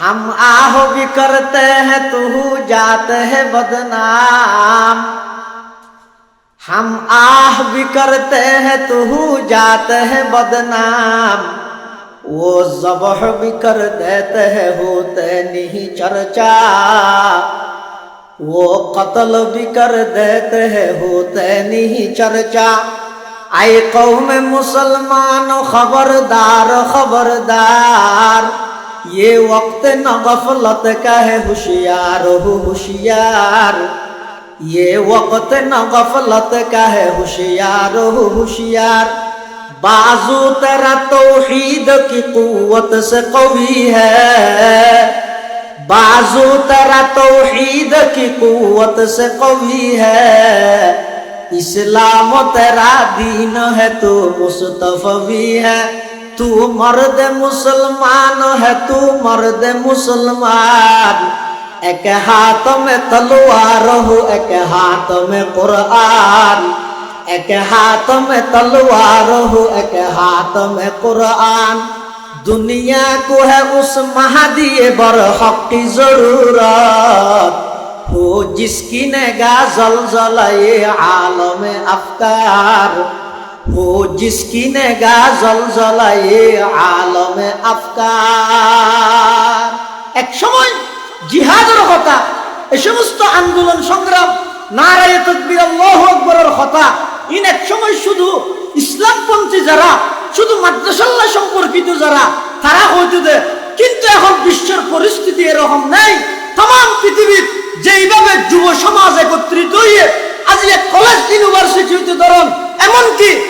हम आह भी करते हैं तू जाते है बदनाम हम आह भी करते हैं तू जाते है बदनाम वो जबह भी कर देते हैं होते नहीं चर्चा वो कत्ल भी कर देते हैं होते नहीं चर्चा आए कौम मुसलमान खबरदार खबरदार ये वक्त न गफलत का है होशियार हो होशियार ये वक्त न गफलत का है होशियार हो होशियार बाजू तेरा तौहीद की कुवत से कवी है बाजू तेरा तौहीद की कुवत से कवी है इस्लाम तेरा दीन है तो मुस्तफवी है तू मर्द मुसलमान है, तू मर्द मुसलमान। एक हाथ में तलवार हो, एक हाथ में कुरान। एक हाथ में तलवार हो, एक हाथ में कुरान। दुनिया को है उस महादिए बर हक की ज़रूरत। हो जिसकी ने नेगा जल ये आलम अफ्तार। हो जिसकी नेगा जल ये आलम আফকার এক সময় জিহাদের কথা এ সমস্ত আন্দোলন সংগ্রাম নারায় তকবির আল্লাহ আকবরের কথা ইন এক সময় শুধু ইসলামপন্থী যারা শুধু মাদ্রাসাল্লাহ সম্পর্কিত যারা তারা হয়তো দে কিন্তু এখন বিশ্বের পরিস্থিতি এরকম নেই তাম পৃথিবীর যেইভাবে যুব সমাজ একত্রিত হয়ে আজ এক কলেজ ইউনিভার্সিটি হইতে ধরুন এমনকি খেলার মাঠ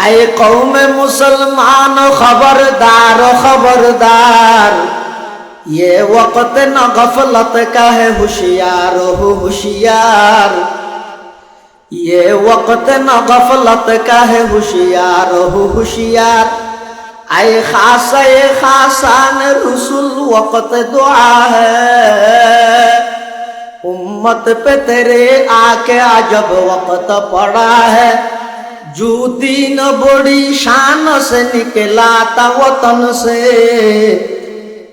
آئے قوم مسلمان، خبردار خبردار، یہ وقت نہ غفلت کا ہے ہوشیار، ہو ہوشیار۔ یہ وقت نہ غفلت کا ہے ہوشیار، ہو ہوشیار۔ آئے خاص خاصان، رسول وقت دعا ہے۔ امت پہ تیرے آ کے عجب وقت پڑا ہے۔ जू दीन बड़ी शान से निकला था वतन से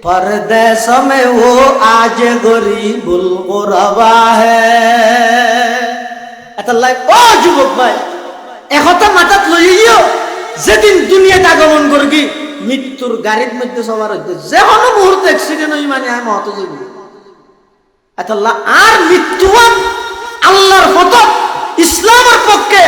परदेश में वो आज गरीबुल गुरबा है এটা লাই ও যুবক ভাই একথা মাথাত লইও যেদিন দুনিয়াতে আগমন করবি মৃত্যুর গাড়ির মধ্যে সবার হইতে যে কোনো মুহূর্তে অ্যাক্সিডেন্ট হই মানে আমি হত যাবি এত আর মৃত্যুবান আল্লাহর পথ ইসলামের পক্ষে